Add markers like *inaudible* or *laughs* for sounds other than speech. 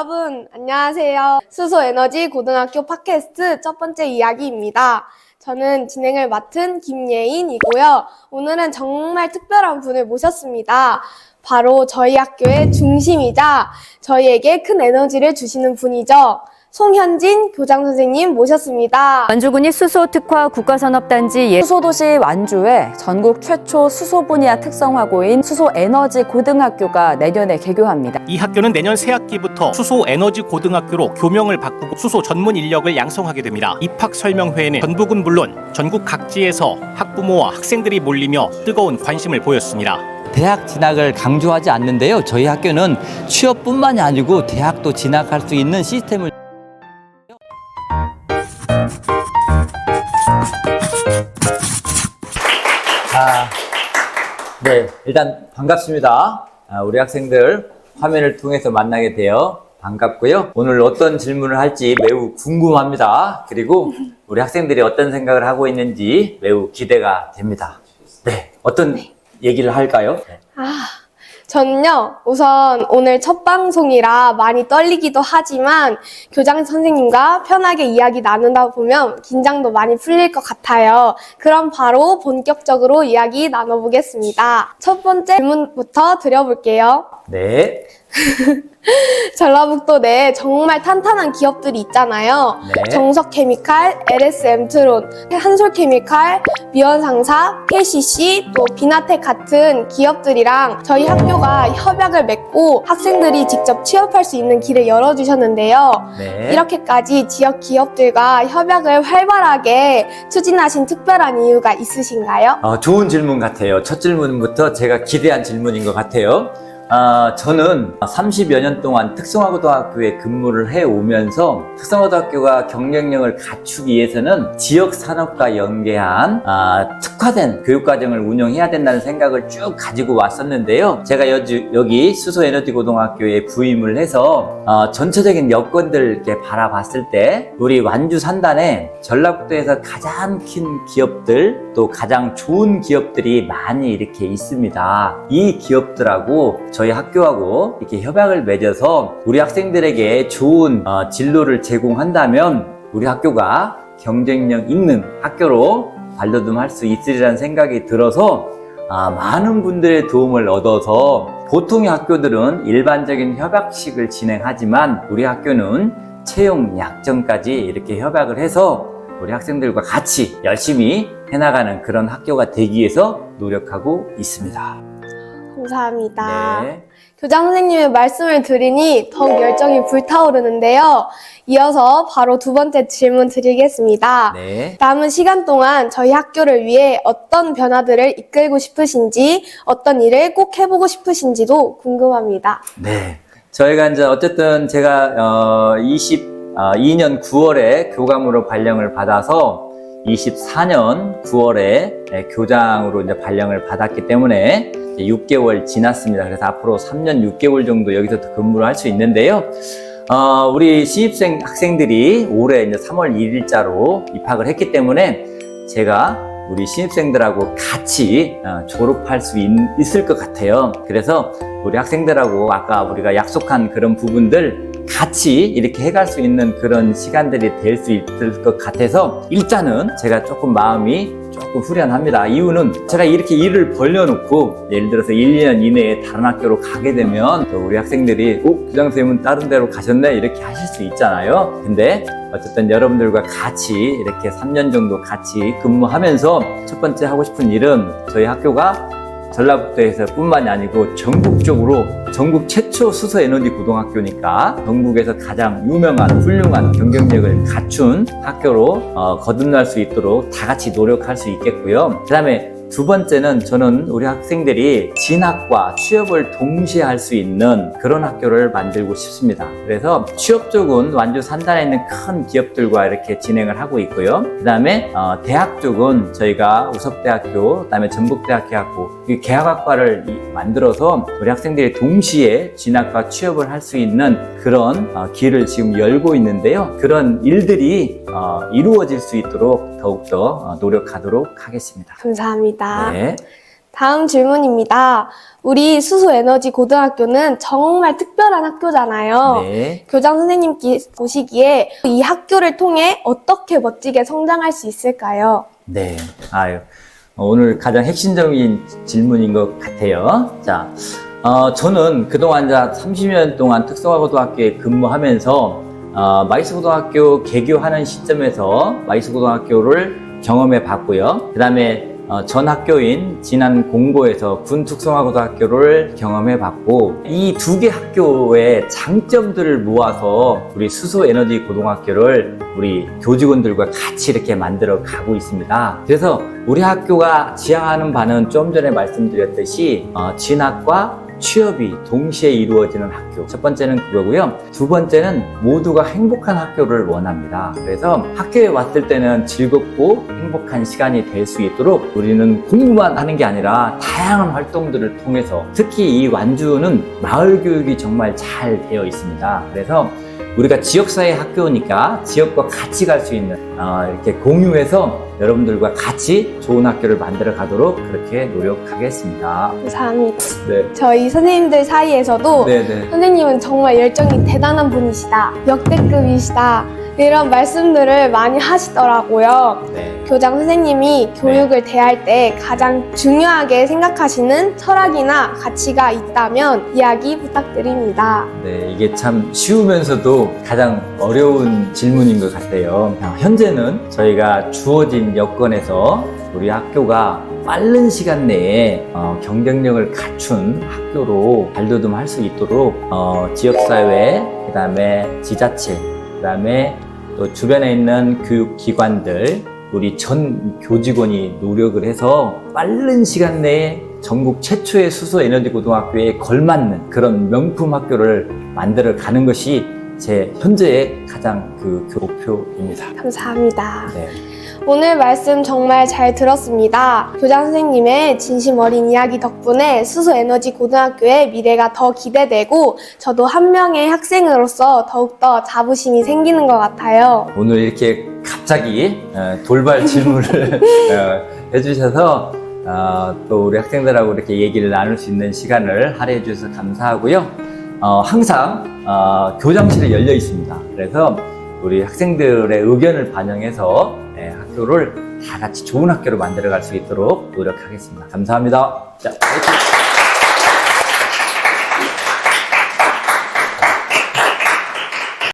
여러분, 안녕하세요. 수소에너지 고등학교 팟캐스트 첫 번째 이야기입니다. 저는 진행을 맡은 김예인이고요. 오늘은 정말 특별한 분을 모셨습니다. 바로 저희 학교의 중심이자 저희에게 큰 에너지를 주시는 분이죠. 송현진 교장 선생님 모셨습니다. 완주군이 수소 특화 국가산업단지 예 수소도시 완주에 전국 최초 수소 분야 특성화고인 수소 에너지 고등학교가 내년에 개교합니다. 이 학교는 내년 새학기부터 수소 에너지 고등학교로 교명을 바꾸고 수소 전문 인력을 양성하게 됩니다. 입학 설명회에는 전북은 물론 전국 각지에서 학부모와 학생들이 몰리며 뜨거운 관심을 보였습니다. 대학 진학을 강조하지 않는데요. 저희 학교는 취업뿐만이 아니고 대학도 진학할 수 있는 시스템을 네, 일단 반갑습니다. 아, 우리 학생들 화면을 통해서 만나게 되어 반갑고요. 오늘 어떤 질문을 할지 매우 궁금합니다. 그리고 우리 학생들이 어떤 생각을 하고 있는지 매우 기대가 됩니다. 네, 어떤 얘기를 할까요? 아, 저는요, 우선 오늘 첫 방송이라 많이 떨리기도 하지만 교장 선생님과 편하게 이야기 나눈다 보면 긴장도 많이 풀릴 것 같아요. 그럼 바로 본격적으로 이야기 나눠보겠습니다. 첫 번째 질문부터 드려볼게요. 네, *laughs* 전라북도 내에 정말 탄탄한 기업들이 있잖아요. 네. 정석케미칼, LS엠트론, 한솔케미칼, 미원상사, KCC, 또 비나텍 같은 기업들이랑 저희 학교가 협약을 맺고 학생들이 직접 취업할 수 있는 길을 열어주셨는데요. 네. 이렇게까지 지역 기업들과 협약을 활발하게 추진하신 특별한 이유가 있으신가요? 어, 좋은 질문 같아요. 첫 질문부터 제가 기대한 질문인 것 같아요. 아, 저는 30여 년 동안 특성화고등학교에 근무를 해 오면서 특성화고등학교가 경쟁력을 갖추기 위해서는 지역 산업과 연계한 아, 특화된 교육과정을 운영해야 된다는 생각을 쭉 가지고 왔었는데요. 제가 여주, 여기 수소에너지고등학교에 부임을 해서 어, 전체적인 여건들 이렇게 바라봤을 때 우리 완주 산단에 전라북도에서 가장 큰 기업들 또 가장 좋은 기업들이 많이 이렇게 있습니다. 이 기업들하고 저희 학교하고 이렇게 협약을 맺어서 우리 학생들에게 좋은 어, 진로를 제공한다면 우리 학교가 경쟁력 있는 학교로 발돋움할 수 있으리라는 생각이 들어서 아, 많은 분들의 도움을 얻어서 보통의 학교들은 일반적인 협약식을 진행하지만 우리 학교는 채용 약정까지 이렇게 협약을 해서 우리 학생들과 같이 열심히 해나가는 그런 학교가 되기 위해서 노력하고 있습니다. 감사합니다. 네. 교장 선생님의 말씀을 들으니 더욱 열정이 불타오르는데요. 이어서 바로 두 번째 질문 드리겠습니다. 네. 남은 시간 동안 저희 학교를 위해 어떤 변화들을 이끌고 싶으신지, 어떤 일을 꼭 해보고 싶으신지도 궁금합니다. 네. 저희가 이제 어쨌든 제가 어 22년 9월에 교감으로 발령을 받아서 24년 9월에 교장으로 이제 발령을 받았기 때문에 이제 6개월 지났습니다. 그래서 앞으로 3년 6개월 정도 여기서 더 근무를 할 수 있는데요. 어, 우리 신입생 학생들이 올해 이제 3월 1일자로 입학을 했기 때문에 제가 우리 신입생들하고 같이 어, 졸업할 수 있, 있을 것 같아요. 그래서 우리 학생들하고 아까 우리가 약속한 그런 부분들 같이 이렇게 해갈 수 있는 그런 시간들이 될 수 있을 것 같아서 일단은 제가 조금 마음이 조금 후련합니다. 이유는 제가 이렇게 일을 벌려놓고 예를 들어서 1, 2년 이내에 다른 학교로 가게 되면 또 우리 학생들이 어? 교장 선생님은 다른 데로 가셨네? 이렇게 하실 수 있잖아요. 근데 어쨌든 여러분들과 같이 이렇게 3년 정도 같이 근무하면서 첫 번째 하고 싶은 일은 저희 학교가 전라북도에서 뿐만이 아니고 전국적으로 전국 최초 수소 에너지 고등학교니까 전국에서 가장 유명한 훌륭한 경쟁력을 갖춘 학교로 어, 거듭날 수 있도록 다 같이 노력할 수 있겠고요. 그 다음에 두 번째는 저는 우리 학생들이 진학과 취업을 동시에 할 수 있는 그런 학교를 만들고 싶습니다. 그래서 취업 쪽은 완주 산단에 있는 큰 기업들과 이렇게 진행을 하고 있고요. 그 다음에 대학 쪽은 저희가 우석대학교, 그 다음에 전북대학교 이- 만들어서 우리 학생들이 동시에 진학과 취업을 할 수 있는 그런 어, 길을 지금 열고 있는데요. 그런 일들이 어, 이루어질 수 있도록 더욱더 어, 노력하도록 하겠습니다. 감사합니다. 네. 다음 질문입니다. 우리 수소에너지 고등학교는 정말 특별한 학교잖아요. 네. 교장 선생님께 보시기에 이 학교를 통해 어떻게 멋지게 성장할 수 있을까요? 네. 아유. 어, 오늘 가장 핵심적인 질문인 것 같아요. 자, 어, 저는 그동안 자 30년 동안 특성화고등학교에 근무하면서 어, 마이스고등학교 개교하는 시점에서 마이스고등학교를 경험해 봤고요. 그 다음에 어, 전 학교인 진안 공고에서 군 특성화고등학교를 경험해 봤고 이 두 개 학교의 장점들을 모아서 우리 수소 에너지 고등학교를 우리 교직원들과 같이 이렇게 만들어 가고 있습니다. 그래서 우리 학교가 지향하는 바는 좀 전에 말씀드렸듯이 어, 진학과 취업이 동시에 이루어지는 학교. 첫 번째는 그거고요. 두 번째는 모두가 행복한 학교를 원합니다. 그래서 학교에 왔을 때는 즐겁고 행복한 시간이 될 수 있도록 우리는 공부만 하는 게 아니라 다양한 활동들을 통해서 특히 이 완주는 마을 교육이 정말 잘 되어 있습니다. 그래서 우리가 지역사회 학교니까 지역과 같이 갈 수 있는 어, 이렇게 공유해서 여러분들과 같이 좋은 학교를 만들어 가도록 그렇게 노력하겠습니다. 감사합니다. 네. 저희 선생님들 사이에서도 네네. 선생님은 정말 열정이 대단한 분이시다. 역대급이시다. 이런 말씀들을 많이 하시더라고요. 네. 교장 선생님이 교육을 대할 때 가장 중요하게 생각하시는 철학이나 가치가 있다면 이야기 부탁드립니다. 네, 이게 참 쉬우면서도 가장 어려운 질문인 것 같아요. 어, 현재는 저희가 주어진 여건에서 우리 학교가 빠른 시간 내에 어, 경쟁력을 갖춘 학교로 발돋움할 수 있도록 어, 지역사회, 그 다음에 지자체, 그 다음에 또 주변에 있는 교육기관들, 우리 전 교직원이 노력을 해서 빠른 시간 내에 전국 최초의 수소 에너지 고등학교에 걸맞는 그런 명품 학교를 만들어 가는 것이 제 현재의 가장 그 목표입니다. 감사합니다. 네. 오늘 말씀 정말 잘 들었습니다. 교장 선생님의 진심 어린 이야기 덕분에 수소 에너지 고등학교의 미래가 더 기대되고 저도 한 명의 학생으로서 더욱더 자부심이 생기는 것 같아요. 오늘 이렇게 갑자기 어, 돌발 질문을 *laughs* 어, 해주셔서 어, 또 우리 학생들하고 이렇게 얘기를 나눌 수 있는 시간을 할애해 주셔서 감사하고요. 어, 항상 어, 교장실이 열려 있습니다. 그래서 우리 학생들의 의견을 반영해서 예, 학교를 다 같이 좋은 학교로 만들어 갈 수 있도록 노력하겠습니다. 감사합니다. 자, 화이팅!